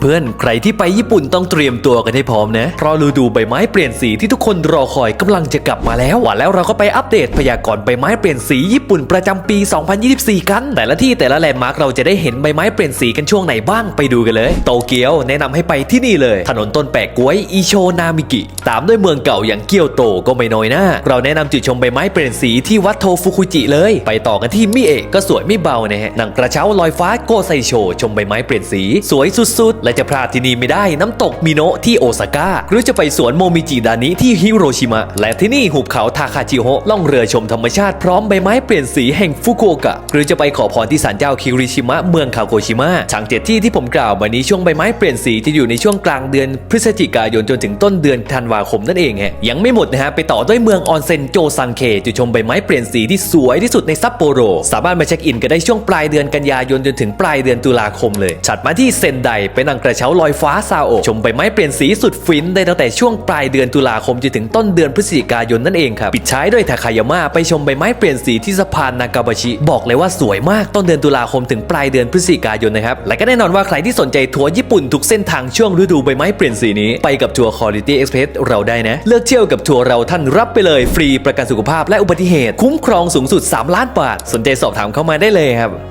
เพื่อนๆ ใครที่ไปญี่ปุ่นต้องเตรียมตัวกันให้พร้อมนะ เพราะฤดูใบไม้เปลี่ยนสีที่ทุกคนรอคอยกำลังจะกลับมาแล้วว่าแล้วเราก็ไปอัปเดตพยากรณ์ใบไม้เปลี่ยนสีญี่ปุ่นประจำปี 2024 กัน แต่ละที่แต่ละแลนด์มาร์คเราจะได้เห็นใบไม้เปลี่ยนสีกันช่วงไหนบ้างไปดูกันเลย โตเกียวแนะนำให้ไปที่นี่เลย ถนนต้นแปะกล้วยอิโชนามิกิ ตามด้วยเมืองเก่าอย่างเกียวโตก็ไม่น้อยหน้า เราแนะนำจุดชมใบไม้เปลี่ยนสีที่วัดโทฟุกุจิเลย ไปต่อกันที่มิเอะก็สวยไม่เบานะฮะหนังกระเช้าลอยฟ้าโกไซโชชมใบไม้เปลี่ยนสี สวยสุดและจะพลาดที่นี่ไม่ได้น้ำตกมิโนะที่โอซาก้า หรือจะไปสวนโมมิจิดานิที่ฮิโรชิมะ และที่นี่หุบเขาทาคาจิโฮะล่องเรือชมธรรมชาติพร้อมใบไม้เปลี่ยนสีแห่งฟุกุโอกะ หรือจะไปขอพรที่ศาลเจ้าคิริชิมะเมืองคาโกชิมะทางเจ็ดที่ที่ผมกล่าวมานี้ช่วงใบไม้เปลี่ยนสีจะอยู่ในช่วงกลางเดือนพฤศจิกายนจนถึงต้นเดือนธันวาคมนั่นเองฮะยังไม่หมดนะฮะไปต่อด้วยเมืองออนเซ็นโจซังเคจุดชมใบไม้เปลี่ยนสีที่สวยที่สุดในซัปโปโรสามารถมาเช็คอินกันได้ช่วงปลายเดือนกันยายนจนถึงปลายเดือนตุลาคมเลยถัดมาที่เซนไดไปนั่งกระเช้าลอยฟ้าซาโอชมใบไม้เปลี่ยนสีสุดฟินได้ตั้งแต่ช่วงปลายเดือนตุลาคมจนถึงต้นเดือนพฤศจิกายนนั่นเองครับปิดท้ายด้วยทาคายาม่าไปชมใบไม้เปลี่ยนสีที่สะพานนากาบาชิ บอกเลยว่าสวยมากต้นเดือนตุลาคมถึงปลายเดือนพฤศจิกายนนะครับและก็แน่นอนว่าใครที่สนใจทัวร์ญี่ปุ่นทุกเส้นทางช่วงฤดูใบไม้เปลี่ยนสีนี้ไปกับทัวร์ Quality Express เราได้นะ เลือกเที่ยวกับทัวร์เราท่านรับไปเลยฟรีประกันสุขภาพและอุบัติเหตุ คุ้มครองสูงสุด 3 ล้านบาท สนใจสอบถามเข้ามาได้เลยครับ